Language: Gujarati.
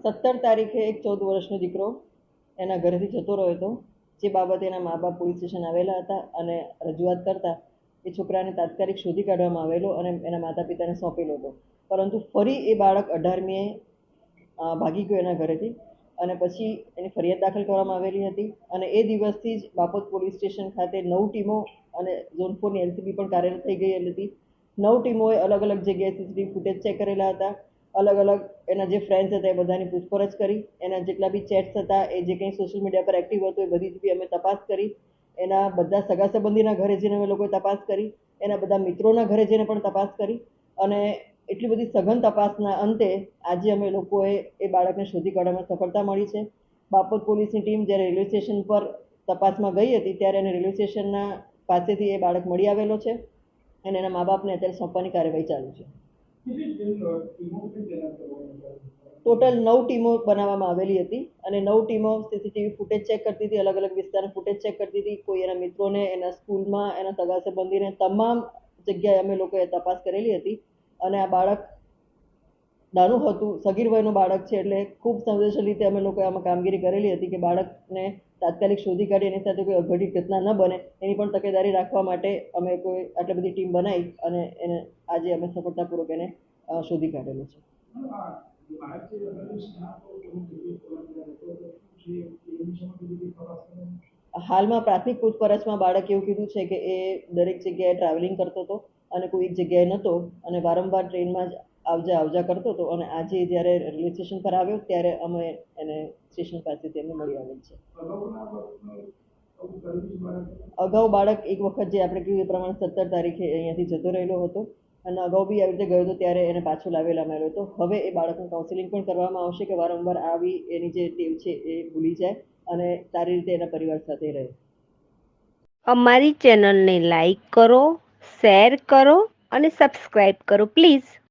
સત્તર તારીખે એક ચૌદ વર્ષનો દીકરો એના ઘરેથી જતો રહ્યો હતો. જે બાબતે એના મા બાપ પોલીસ સ્ટેશન આવેલા હતા અને રજૂઆત કરતા એ છોકરાને તાત્કાલિક શોધી કાઢવામાં આવેલો અને એના માતા પિતાને સોંપેલો હતો. પરંતુ ફરી એ બાળક અઢારમીએ ભાગી ગયો એના ઘરેથી અને પછી એની ફરિયાદ દાખલ કરવામાં આવેલી હતી અને એ દિવસથી જ બાપોદ પોલીસ સ્ટેશન ખાતે નવ ટીમો અને ઝોન ફોરની એલસીબી પણ કાર્યરત થઈ ગયેલી હતી. નવ ટીમોએ અલગ અલગ જગ્યાએ સીસીટીવી ફૂટેજ ચેક કરેલા હતા. અલગ અલગ એના જે ફ્રેન્ડ્સ હતા એ બધાની પૂછપરછ કરી. એના જેટલા બી ચેટ્સ હતા, એ જે કંઈ સોશિયલ મીડિયા પર એક્ટિવ હતું એ બધી જ બી અમે તપાસ કરી. એના બધા સગા સંબંધીના ઘરે જઈને અમે લોકોએ તપાસ કરી. એના બધા મિત્રોના ઘરે જઈને પણ તપાસ કરી. અને એટલી બધી સઘન તપાસના અંતે આજે અમે લોકોએ એ બાળકને શોધી કાઢવામાં સફળતા મળી છે. બાપોદ પોલીસની ટીમ જ્યારે રેલવે સ્ટેશન પર તપાસમાં ગઈ હતી, ત્યારે એને રેલવે સ્ટેશનના પાસેથી એ બાળક મળી આવેલો છે અને એના મા બાપને અત્યારે સોંપવાની કાર્યવાહી ચાલુ છે. ટોટલ નવ ટીમો બનાવવામાં આવેલી હતી અને નવ ટીમો સીસીટીવી ફૂટેજ ચેક કરતી હતી, અલગ અલગ વિસ્તારના ફૂટેજ ચેક કરતી હતી. કોઈ એના મિત્રોને, એના સ્કૂલમાં, એના સગા સંબંધીને તમામ જગ્યાએ અમે લોકોએ તપાસ કરેલી હતી. અને આ બાળક નાનું હતું, સગીર વયનું બાળક છે, એટલે ખૂબ સંવેદનશીલ રીતે અમે લોકોએ આમાં કામગીરી કરેલી હતી કે બાળકને તાત્કાલિક શોધી કાઢી એની સાથે કોઈ અઘટિત ઘટના ન બને, એની પણ તકેદારી રાખવા માટે અમે કોઈ આટલી બધી ટીમ બનાવી અને એને આજે અમે સફળતાપૂર્વક એને શોધી કાઢેલું છે. હાલમાં પ્રાથમિક પૂછપરછમાં બાળક એવું કીધું છે કે એ દરેક જગ્યાએ ટ્રાવેલિંગ કરતો હતો અને કોઈ એક જગ્યાએ નહોતો અને વારંવાર ટ્રેનમાં જ આવજા આવજા કરતો હતો અને આજે જ્યારે રેલવે સ્ટેશન પર આવ્યો ત્યારે અમે એને સ્ટેશન પાસેથી અમે મળી આવેલ છે. અગાઉ બાળક એક વખત જે આપણે કહ્યું એ પ્રમાણે સત્તર તારીખે અહીંયાથી જતો રહેલો હતો અને અગાઉ બી આવી રીતે ગયો હતો ત્યારે એને પાછો લાવેલા મળ્યો હતો. હવે એ બાળકનું કાઉન્સેલિંગ પણ કરવામાં આવશે કે વારંવાર આવી એની જે ટેવ છે એ ભૂલી જાય અને સારી રીતે એના પરિવાર સાથે રહે. અમારી ચેનલને લાઈક કરો, શેર કરો અને સબસ્ક્રાઈબ કરો, પ્લીઝ.